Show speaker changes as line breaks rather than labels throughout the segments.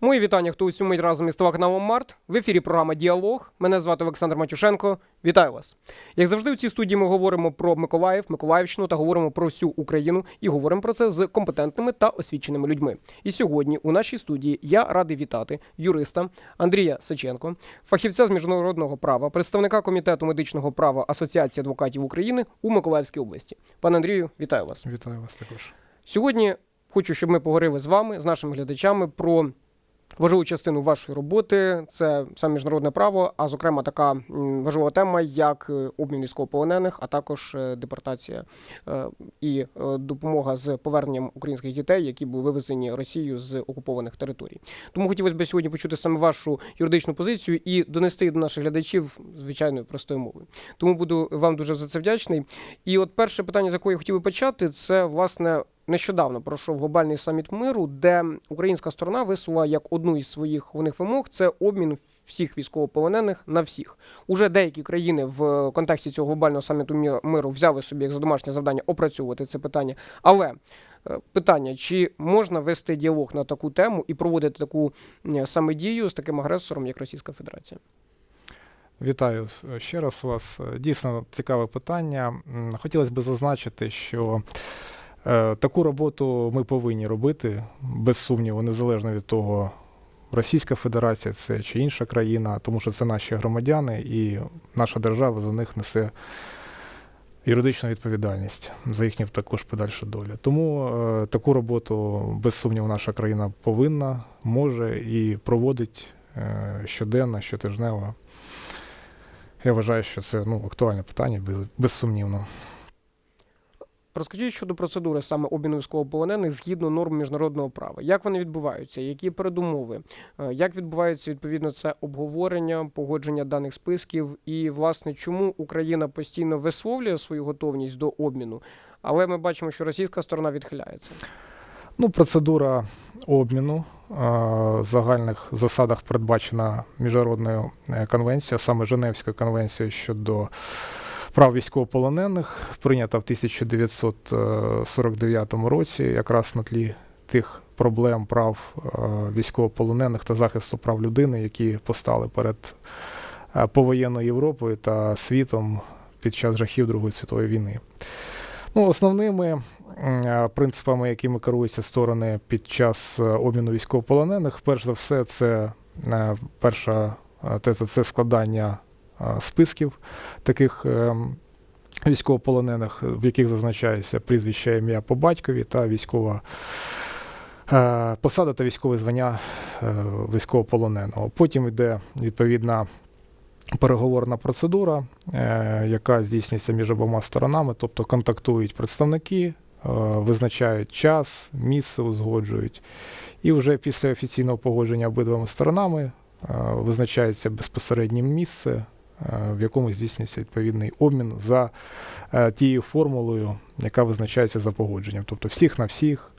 Мої вітання, хто усю мить разом із телеканалом Март. В ефірі програма Діалог. Мене звати Олександр Матюшенко. Вітаю вас. Як завжди, у цій студії ми говоримо про Миколаїв, Миколаївщину та говоримо про всю Україну і говоримо про це з компетентними та освіченими людьми. І сьогодні у нашій студії я радий вітати юриста Андрія Саченко, фахівця з міжнародного права, представника комітету медичного права Асоціації адвокатів України у Миколаївській області. Пане Андрію, вітаю вас.
Вітаю вас також.
Сьогодні хочу, щоб ми поговорили з вами, з нашими глядачами, про важливу частину вашої роботи. Це саме міжнародне право, а зокрема така важлива тема, як е, обмін військовополонених, а також е, депортація е, і допомога з поверненням українських дітей, які були вивезені Росією з окупованих територій. Тому хотілося б сьогодні почути саме вашу юридичну позицію і донести до наших глядачів звичайною простою мовою. Тому буду вам дуже за це вдячний. І от перше питання, з якого я хотів би почати, це власне. Нещодавно пройшов глобальний саміт миру, де українська сторона висунула як одну із своїх головних вимог це обмін всіх військовополонених на всіх. Уже деякі країни в контексті цього глобального саміту мі- миру взяли собі як за домашнє завдання опрацьовувати це питання. Але е, питання: чи можна вести діалог на таку тему і проводити таку саме дію з таким агресором, як Російська Федерація?
Вітаю е, ще раз вас. Е, Дійсно цікаве питання. Хотілося б зазначити, що таку роботу ми повинні робити, без сумніву, незалежно від того, Російська Федерація це чи інша країна, тому що це наші громадяни, і наша держава за них несе юридичну відповідальність за їхню також подальшу долю. Тому е, таку роботу, без сумніву, наша країна повинна, може і проводить е, щоденно, щотижнево. Я вважаю, що це ну, актуальне питання, без, безсумнівно.
Розкажіть щодо процедури саме обміну військовополонених згідно норм міжнародного права. Як вони відбуваються? Які передумови? Е, Як відбувається відповідно це обговорення, погодження даних списків? І власне чому Україна постійно висловлює свою готовність до обміну? Але ми бачимо, що російська сторона відхиляється.
Ну, процедура обміну е, в загальних засадах передбачена міжнародною е, конвенцією, саме Женевською конвенцією щодо прав військовополонених, прийнята в 1949 році, якраз на тлі тих проблем прав е, військовополонених та захисту прав людини, які постали перед е, повоєнною Європою та світом під час жахів Другої світової війни. Ну, основними е, принципами, якими керуються сторони під час е, обміну військовополонених, перш за все, це е, перша е, теза це складання е, списків таких е, військовополонених, в яких зазначається прізвище ім'я по батькові та військова. е, Посада та військове звання е, військовополоненого. Потім йде відповідна переговорна процедура, е, яка здійснюється між обома сторонами, тобто контактують представники, е, визначають час, місце узгоджують. І вже після офіційного погодження обидвома сторонами е, визначається безпосереднє місце, е, в якому здійснюється відповідний обмін за е, тією формулою, яка визначається за погодженням. Тобто всіх на всіх,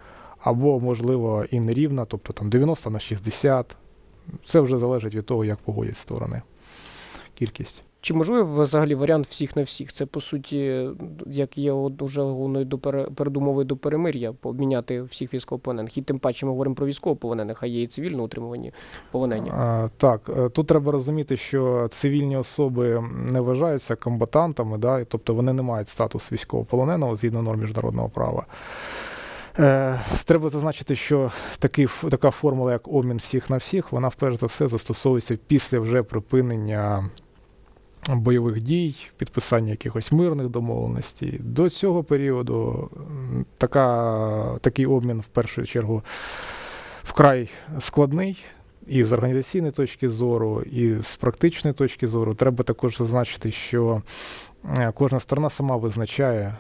або, можливо, і нерівна, тобто там 90 на 60. Це вже залежить від того, як погодять сторони кількість.
Чи можливий взагалі варіант всіх на всіх? Це по суті, як є дуже головною до пере- передумовою до перемир'я, обміняти всіх військовополонених. І тим паче ми говоримо про військовополонених, а є і цивільно утримувані полонені.
А, так, е, тут треба розуміти, що цивільні особи не вважаються комбатантами, да, тобто вони не мають статус військовополоненого згідно норм міжнародного права. Е, треба зазначити, що такий, така формула, як обмін всіх на всіх, вона вперше за все застосовується після вже припинення бойових дій, підписання якихось мирних домовленостей. До цього періоду така, такий обмін в першу чергу вкрай складний. І з організаційної точки зору, і з практичної точки зору треба також зазначити, що кожна сторона сама визначає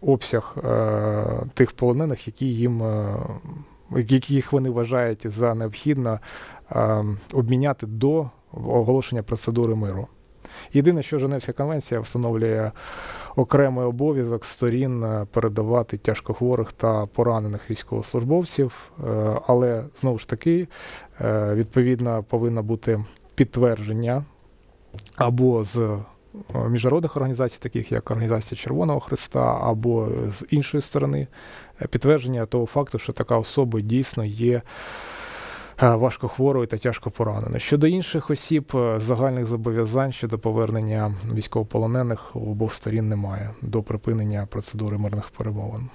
обсяг е, тих полонених, які їм е, яких вони вважають за необхідно е, обміняти до оголошення процедури миру. Єдине, що Женевська конвенція встановлює окремий обов'язок сторін е, передавати тяжкохворих та поранених військовослужбовців, е, але знову ж таки, е, відповідно, повинно бути підтвердження або з міжнародних організацій, таких як Організація Червоного Христа, або з іншої сторони, підтвердження того факту, що така особа дійсно є е, важкохворої та тяжко пораненої. Щодо інших осіб, е, загальних зобов'язань щодо повернення військовополонених у обох сторін немає до припинення процедури мирних перемовин.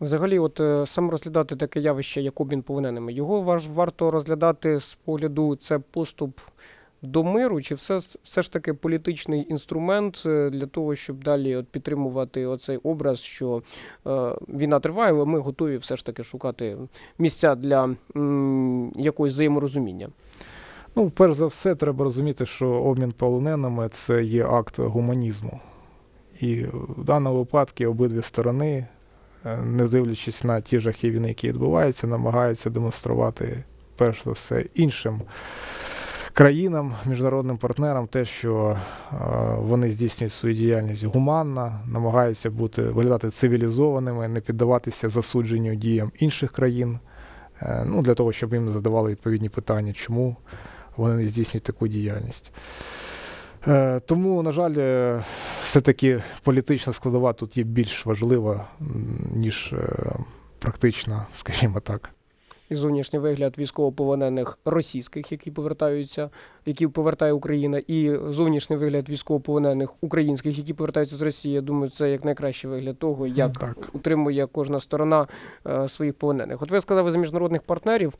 Взагалі, от сам саме розглядати таке явище, як обмін полоненими, його важ, варто розглядати з погляду це поступ до миру, чи все, все ж таки політичний інструмент е, для того, щоб далі от підтримувати оцей образ, що е, війна триває, але ми готові все ж таки шукати місця для м, якогось взаєморозуміння.
Ну, перш за все, треба розуміти, що обмін полоненими це є акт гуманізму. І в даному випадку обидві сторони, е, не дивлячись на ті жахи війни, які відбуваються, намагаються демонструвати, перш за все, іншим країнам, міжнародним партнерам, те, що е, вони здійснюють свою діяльність гуманно, намагаються бути виглядати цивілізованими, не піддаватися засудженню діям інших країн. е, Ну, для того, щоб їм задавали відповідні питання, чому вони не здійснюють таку діяльність. Е, Тому, на жаль, все-таки політична складова тут є більш важлива, ніж практична, скажімо так.
І зовнішній вигляд військовополонених російських, які повертаються, які повертає Україна, і зовнішній вигляд військовополонених українських, які повертаються з Росії. Я думаю, це як найкращий вигляд того, як
так.
утримує кожна сторона е, своїх полонених. От ви сказали за міжнародних партнерів.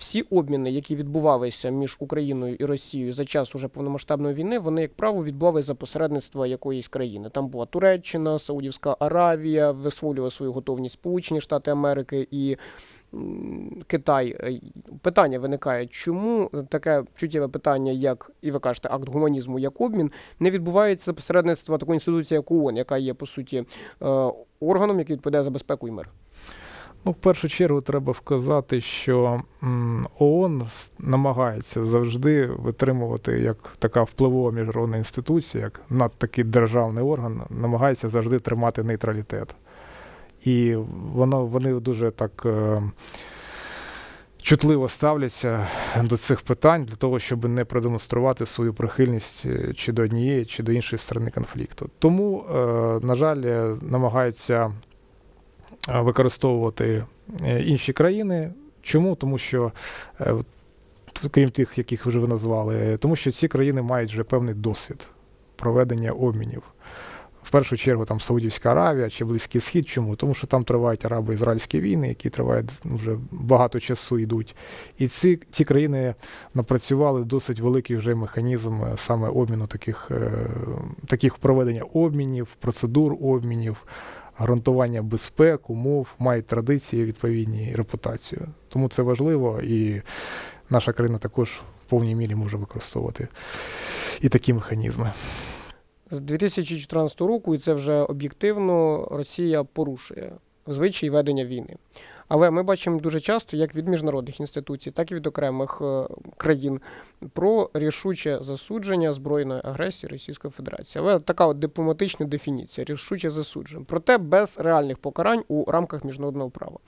Всі обміни, які відбувалися між Україною і Росією за час уже повномасштабної війни, вони, як правило, відбувалися за посередництва якоїсь країни. Там була Туреччина, Саудівська Аравія, висловлювали свою готовність Сполучені Штати Америки і Китай. Е, Питання виникає, чому таке чуттєве питання, як і ви кажете, акт гуманізму, як обмін, не відбувається посередництва такої інституції, як ООН, яка є по суті е, органом, який відповідає за безпеку і мир.
Ну, в першу чергу треба вказати, що ООН намагається завжди витримувати як така впливова міжнародна інституція, як над такий державний орган, намагається завжди тримати нейтралітет. І воно, вони дуже так е, чутливо ставляться до цих питань для того, щоб не продемонструвати свою прихильність е, чи до однієї, чи до іншої сторони конфлікту. Тому, е, на жаль, намагаються використовувати інші країни. Чому? Тому що, крім тих, яких вже ви назвали, тому що ці країни мають вже певний досвід проведення обмінів. В першу чергу там Саудівська Аравія чи Близький Схід. Чому? Тому що там тривають арабо-ізраїльські війни, які тривають вже багато часу йдуть. І ці, ці країни напрацювали досить великий вже механізм е, саме обміну таких, е, таких проведення обмінів, процедур обмінів, гарантування безпек, умов, мають традиції відповідні і репутацію. Тому це важливо, і наша країна також в повній мірі може використовувати і такі механізми.
З 2014 року, і це вже об'єктивно, Росія порушує звичаї ведення війни. Але ми бачимо дуже часто, як від міжнародних інституцій, так і від окремих е, країн, про рішуче засудження збройної агресії Російської Федерації. Але така от дипломатична дефініція рішуче засудження. Проте без реальних покарань у рамках міжнародного права.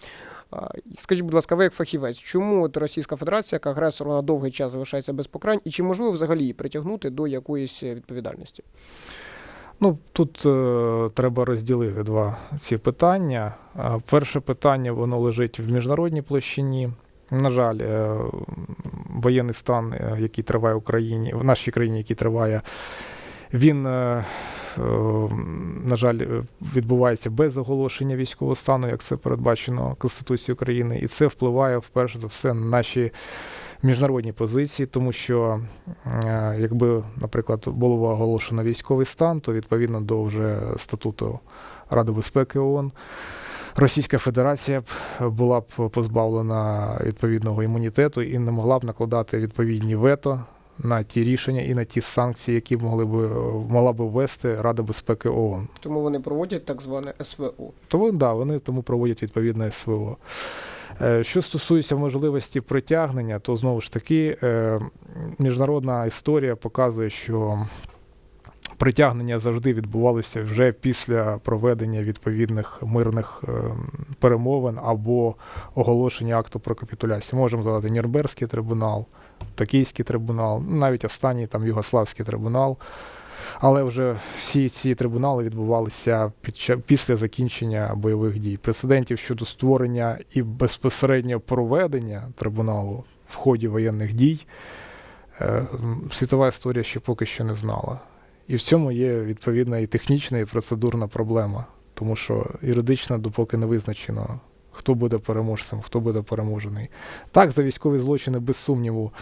Скажіть, будь ласка, ви як фахівець, чому от Російська Федерація як агресор на довгий час залишається без покарань, і чи можливо взагалі її притягнути до якоїсь е, відповідальності?
Ну, тут е, треба розділити два ці питання. Перше питання воно лежить в міжнародній площині. На жаль, е, воєнний стан, е, який триває в Україні, в нашій країні, який триває, він, е, на жаль, е, відбувається без оголошення військового стану, як це передбачено Конституцією України, і це впливає вперше за все на наші міжнародні позиції, тому що е, якби, наприклад, було оголошено військовий стан, то відповідно до вже статуту Ради безпеки ООН. Російська Федерація б була б позбавлена відповідного імунітету і не могла б накладати відповідні вето на ті рішення і на ті санкції, які могли б могла б ввести Рада безпеки ООН.
Тому вони проводять так зване СВО.
Тому да, вони тому проводять відповідне СВО. Е, Що стосується можливості притягнення, то знову ж таки е, міжнародна історія показує, що притягнення завжди відбувалося вже після проведення відповідних мирних е, перемовин або оголошення акту про капітуляцію. Можемо згадати Нюрнберзький трибунал, Токійський трибунал, ну, навіть останній там Югославський трибунал. Але вже всі ці трибунали відбувалися під після закінчення бойових дій. Прецедентів щодо створення і безпосередньо проведення трибуналу в ході воєнних дій, е, світова історія ще поки що не знала. І в цьому є відповідна і технічна, і процедурна проблема, тому що юридично, допоки не визначено, хто буде переможцем, хто буде переможений. Так, за військові злочини, без сумніву,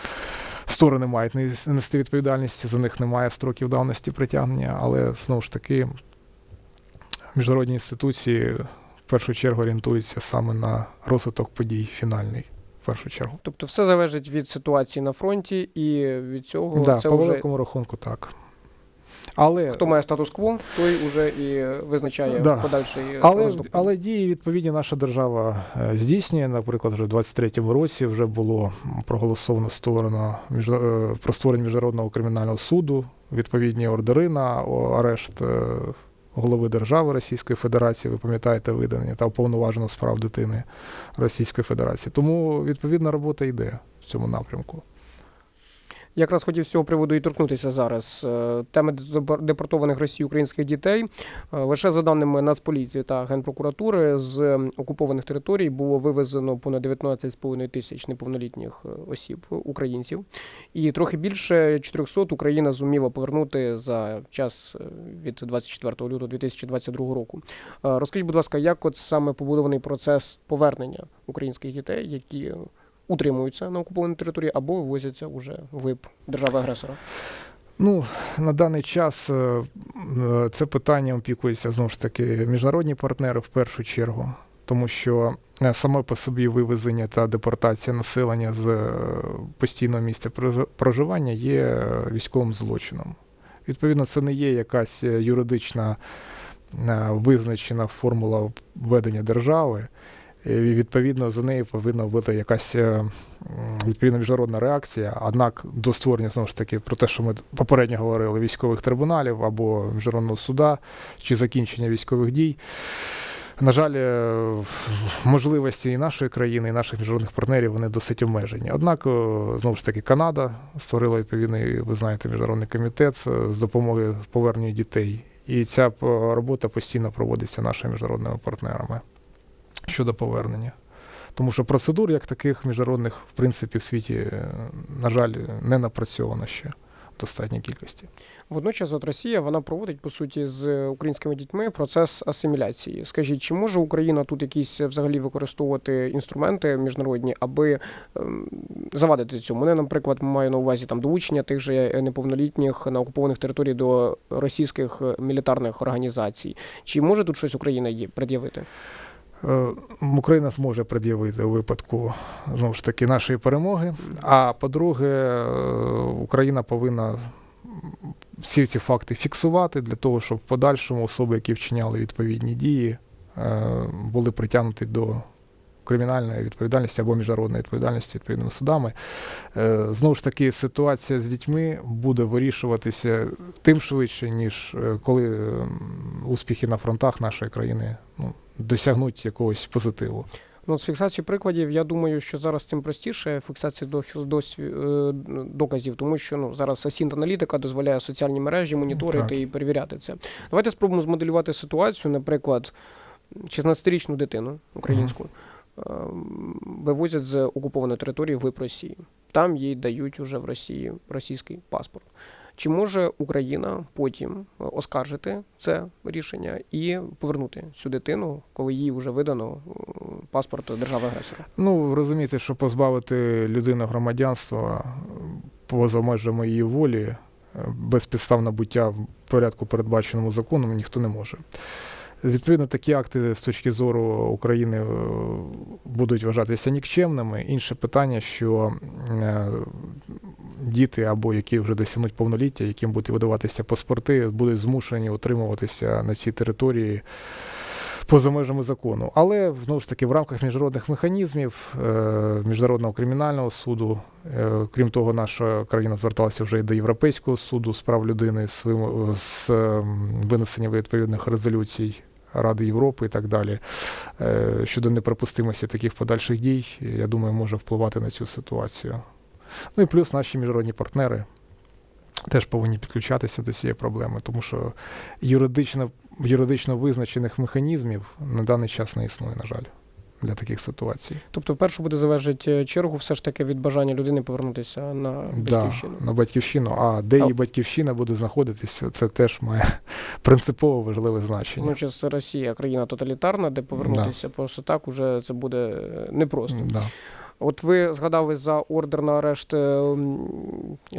сторони мають нести відповідальність, за них немає строків давності притягнення, але знову ж таки міжнародні інституції в першу чергу орієнтуються саме на розвиток подій фінальний. В першу чергу.
Тобто все залежить від ситуації на фронті і від цього
да,
це
по
вже
великому рахунку так. Але,
хто має статус-кво, той уже і визначає
Да.
подальший
але, але дії відповідні наша держава е, здійснює. Наприклад, вже в 23-му році вже було проголосовано створено міжна- е, про створення міжнародного кримінального суду, відповідні ордери на арешт е, голови держави Російської Федерації, ви пам'ятаєте, видані та уповноваженого з прав дитини Російської Федерації. Тому відповідна робота йде в цьому напрямку.
Якраз хотів з цього приводу і торкнутися зараз. Е, Теми депор- депортованих Росії українських дітей. Е, Лише за даними Нацполіції та Генпрокуратури з окупованих територій було вивезено понад 19,5 тисяч неповнолітніх е, осіб українців. І трохи більше 400 Україна зуміла повернути за час від 24 лютого 2022 року. Розкажіть, будь ласка, як от саме побудований процес повернення українських дітей, які утримуються на окупованій території або вивозяться уже в держави-агресора.
Ну, на даний час е, е, це питання опікуються знову ж таки міжнародні партнери в першу чергу, тому що е, саме по собі вивезення та депортація населення з постійного місця прожи- проживання є військовим злочином. Відповідно, це не є якась юридична визначена формула ведення держави. І відповідно за нею повинна бути якась е, відповідна міжнародна реакція. Однак до створення знову ж таки про те, що ми попередньо говорили, військових трибуналів або міжнародного суда чи закінчення військових дій. На жаль, е, можливості і нашої країни, і наших міжнародних партнерів вони досить обмежені. Однак, е, знову ж таки, Канада створила відповідний, ви знаєте, міжнародний комітет з- допомоги поверненню дітей. І ця е, робота постійно проводиться нашими міжнародними партнерами щодо повернення. Тому що процедур як таких міжнародних, в принципі, в світі, е, на жаль, не напрацьовано ще в достатній кількості.
Водночас, от Росія вона проводить по суті з українськими дітьми процес асиміляції. Скажіть, чи може Україна тут якісь взагалі використовувати інструменти міжнародні, аби ем, завадити цьому? Мене, наприклад, маю на увазі там долучення тих же неповнолітніх на окупованих територіях до російських е, мілітарних організацій. Чи може тут щось Україна є пред'явити?
Е, Україна зможе пред'явити у випадку знову ж таки нашої перемоги. А по-друге, е, Україна повинна всі ці факти фіксувати для того, щоб в подальшому особи, які вчиняли відповідні дії, е, були притягнуті до кримінальної відповідальності або міжнародної відповідальності відповідними судами. Е, Знову ж таки, ситуація з дітьми буде вирішуватися тим швидше, ніж е, коли е, успіхи на фронтах нашої країни ну, досягнуть якогось позитиву.
Ну, з фіксацією прикладів, я думаю, що зараз цим простіше фіксація доказів, тому що ну зараз асінт аналітика дозволяє соціальні мережі моніторити
Так.
і перевіряти це. Давайте спробуємо змоделювати ситуацію, наприклад, 16-річну дитину українську ем, вивозять з окупованої території в Росії. Там їй дають уже в Росії російський паспорт. Чи може Україна потім е, оскаржити це рішення і повернути цю дитину, коли їй вже видано е, паспорт держави-агресора?
Ну, ви розумієте, що позбавити людину громадянства е, поза межами її волі без підстав набуття в порядку, передбаченому законом, ніхто не може. Відповідно, такі акти з точки зору України е, будуть вважатися нікчемними. Інше питання, що е, діти або які вже досягнуть повноліття, яким будуть видаватися паспорти, будуть змушені утримуватися на цій території поза межами закону. Але знову ж таки в рамках міжнародних механізмів е, міжнародного кримінального суду, крім того, наша країна зверталася вже і до Європейського суду з прав людини з, вимо- з е, винесенням відповідних резолюцій. Ради Європи і так далі е, щодо неприпустимості таких подальших дій, я думаю, може впливати на цю ситуацію. Ну і плюс наші міжнародні партнери теж повинні підключатися до цієї проблеми, тому що юридично, юридично визначених механізмів на даний час не існує, на жаль. Для таких ситуацій.
Тобто, вперше буде залежати чергу все ж таки від бажання людини повернутися на
Да,
батьківщину.
на батьківщину. А де
А-
її батьківщина буде знаходитися, це теж має принципово важливе значення.
Ну, зараз Росія країна тоталітарна, де повернутися просто так уже це буде е, непросто.
Да.
От ви згадали за ордер на арешт е,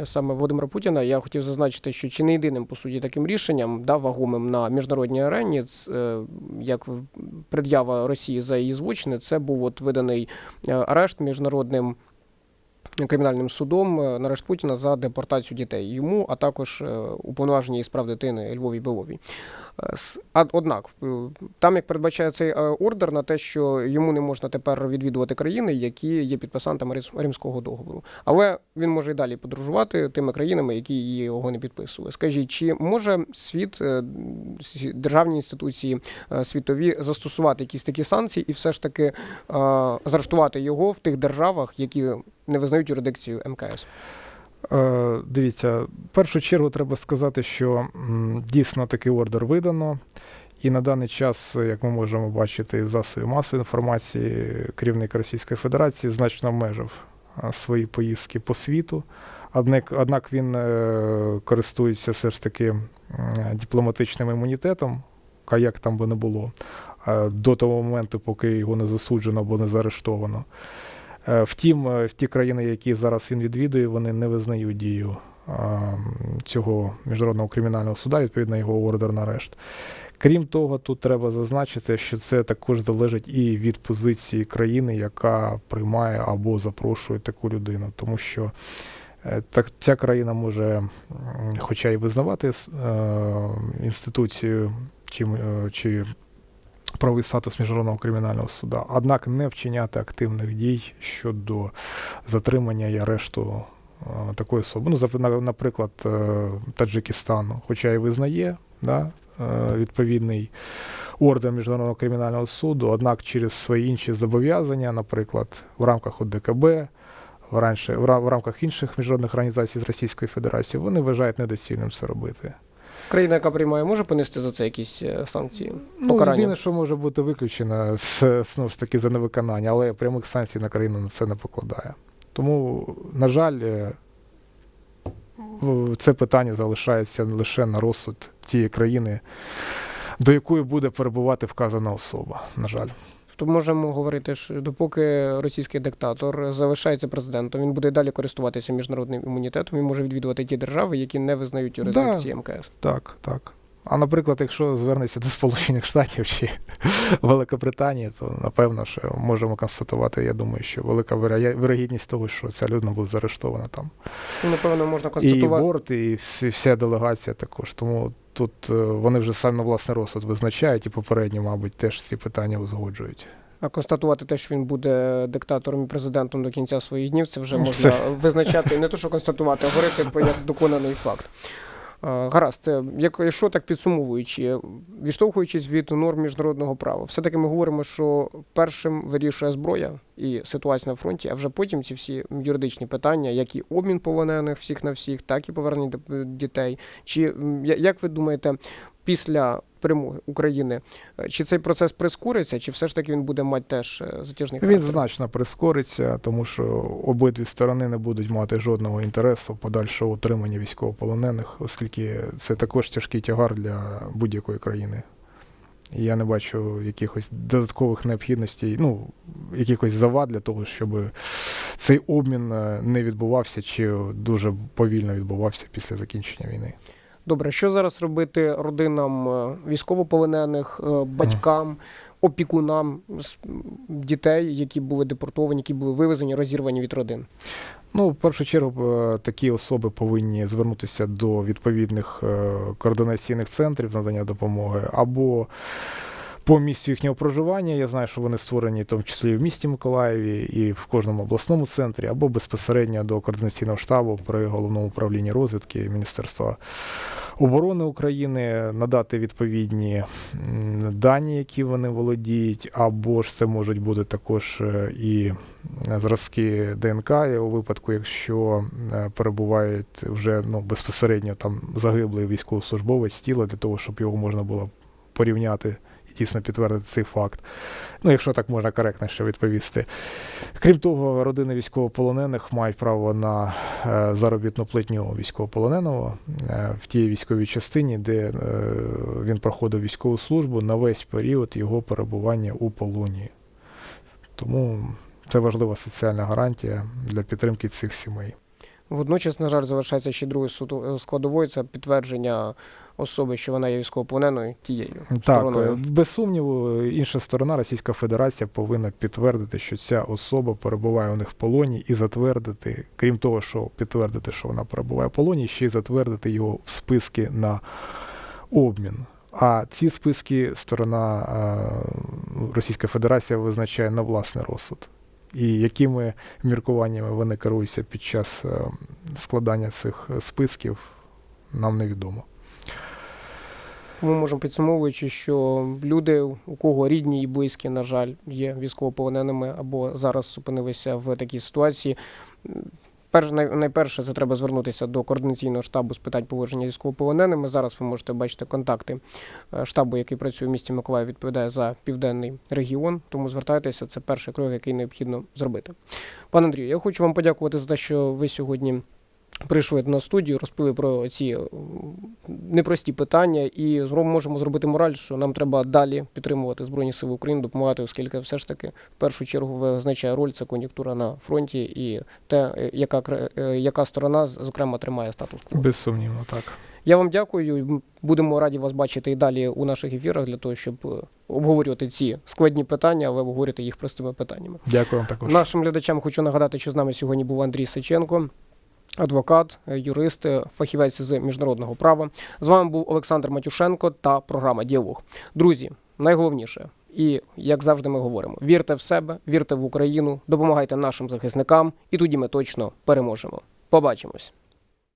саме Володимира Путіна. Я хотів зазначити, що чи не єдиним по суті таким рішенням, да, вагомим на міжнародній арені, е, як пред'ява Росії за її злочини, це був от виданий е, арешт міжнародним. Кримінальним судом на арешт Путіна за депортацію дітей йому, а також уповноваженій із прав дитини Львові Беловій. Однак, там як передбачає цей е, ордер на те, що йому не можна тепер відвідувати країни, які є підписантами Римського договору. Але він може і далі подорожувати тими країнами, які його не підписували. Скажіть, чи може світ, е, державні інституції е, світові застосувати якісь такі санкції і все ж таки заарештувати його в тих державах, які не визнають юрисдикцію МКС?
Е, Дивіться, в першу чергу треба сказати, що дійсно такий ордер видано. І на даний час, як ми можемо бачити із засобів масової інформації, керівник Російської Федерації значно обмежив е, свої поїздки по світу. Однак, він е, користується все ж таки дипломатичним імунітетом, а як там би не було, до того моменту, поки його не засуджено або не заарештовано. Е, Втім, е, в ті країни, які зараз він відвідує, вони не визнають дію е, цього міжнародного кримінального суда, відповідно його ордер на арешт. Крім того, тут треба зазначити, що це також залежить і від позиції країни, яка приймає або запрошує таку людину, тому що е, так, ця країна може, хоча й визнавати е, інституцію чи, е, чи правовий статус міжнародного кримінального суда, однак не вчиняти активних дій щодо затримання і арешту е, такої особи. Ну, наприклад, е, Таджикистану, хоча і визнає да, е, відповідний ордер міжнародного кримінального суду, однак через свої інші зобов'язання, наприклад, в рамках ОДКБ. Раніше, в ра- в рамках інших міжнародних організацій з Російської Федерації вони вважають недоцільним це робити.
Країна, яка приймає, може понести за це якісь е, санкції?
Ну, єдине, що може бути виключено з, знову ж таки за невиконання, але прямих санкцій на країну на це не покладає. Тому, на жаль, е, це питання залишається лише на розсуд тієї країни, до якої буде перебувати вказана особа. На жаль.
То можемо говорити, що допоки російський диктатор залишається президентом, він буде далі користуватися міжнародним імунітетом і може відвідувати ті держави, які не визнають юрисдикції МКС.
Так, так. А наприклад, якщо звернеться до Сполучених Штатів чи Великобританії, то напевно, що можемо констатувати, я думаю, що велика вирогідність того, що ця людина буде заарештована там.
Ну, напевно, можна
І
констатувати.
борт, і всі, вся делегація також. Тому тут е, вони вже самі на власний розсуд визначають, і попередні, мабуть, теж ці питання узгоджують.
А констатувати те, що він буде диктатором і президентом до кінця своїх днів, це вже
Ну,
можна
це-
визначати не то, що констатувати, а говорити про як доконаний факт. А, Гаразд, е, якщо так підсумовуючи, відштовхуючись від норм міжнародного права, все-таки ми говоримо, що першим вирішує зброя і ситуація на фронті, а вже потім ці всі юридичні питання, як і обмін полонених всіх на всіх, так і повернення дітей. Чи як ви думаєте, після перемоги України, е, чи цей процес прискориться, чи все ж таки він буде мати теж е, затяжний
Він значно прискориться, тому що обидві сторони не будуть мати жодного інтересу подальшого утримання військовополонених, оскільки це також тяжкий тягар для будь-якої країни. Я не бачу якихось додаткових необхідностей, ну, якихось завад для того, щоб цей обмін е, не відбувався чи дуже повільно відбувався після закінчення війни.
Добре, що зараз робити родинам е, військовополонених, е, батькам, опікунам дітей, які були депортовані, які були вивезені, розірвані від родин?
Ну, в першу чергу, е, такі особи повинні звернутися до відповідних координаційних центрів надання допомоги або по місцю їхнього проживання. Я знаю, що вони створені в тому числі в місті Миколаєві і в кожному обласному центрі, або безпосередньо до координаційного штабу при головному управлінні розвідки Міністерства оборони України, надати відповідні дані, які вони володіють, або ж це можуть бути також е, і зразки ДНК у випадку, якщо е, перебувають вже ну, безпосередньо там загиблий військовослужбовець тіла для того, щоб його можна було порівняти дійсно підтвердити цей факт. Ну, якщо так можна коректно ще відповісти. Крім того, родини військовополонених мають право на е, заробітну платню військовополоненого е, в тій військовій частині, де е, він проходив військову службу на весь період його перебування у полоні. Тому це важлива соціальна гарантія для підтримки цих сімей.
Водночас, на жаль, залишається ще другою складовою це підтвердження особи, що вона є військовополоненою тією
Так,
стороною.
е, без сумніву, інша сторона, Російська Федерація, повинна підтвердити, що ця особа перебуває у них в полоні, і затвердити, крім того, що підтвердити, що вона перебуває в полоні, ще й затвердити його в списки на обмін. А ці списки сторона е, Російська Федерація визначає на власний розсуд. І якими міркуваннями вони керуються під час е, складання цих списків, нам невідомо.
Ми можемо підсумовуючи, що люди, у кого рідні і близькі, на жаль, є військовополоненими або зараз опинилися в такій ситуації. Перш, найперше, це треба звернутися до координаційного штабу з питань поводження військовополоненими. Зараз ви можете бачити контакти е, штабу, який працює в місті Миколаїв, відповідає за південний регіон. Тому звертайтеся, це перший крок, який необхідно зробити. Пане Андрію, я хочу вам подякувати за те, що ви сьогодні прийшли на студію, розповіли про ці непрості питання, і можемо зробити мораль, що нам треба далі підтримувати Збройні Сили України, допомагати, оскільки все ж таки в першу чергу визначає роль це кон'юнктура на фронті і те, е, яка, е, яка сторона, зокрема, тримає статус-кво.
Безсумнівно, так.
Я вам дякую. Будемо раді вас бачити і далі у наших ефірах для того, щоб е, обговорювати ці складні питання, але обговорювати їх простими питаннями.
Дякую вам також.
Нашим глядачам хочу нагадати, що з нами сьогодні був Андрій Сиченко, адвокат, е, юрист, е, фахівець з міжнародного права. З вами був Олександр Матюшенко та програма Діалог. Друзі, найголовніше. І як завжди, ми говоримо: вірте в себе, вірте в Україну, допомагайте нашим захисникам, і тоді ми точно переможемо. Побачимось.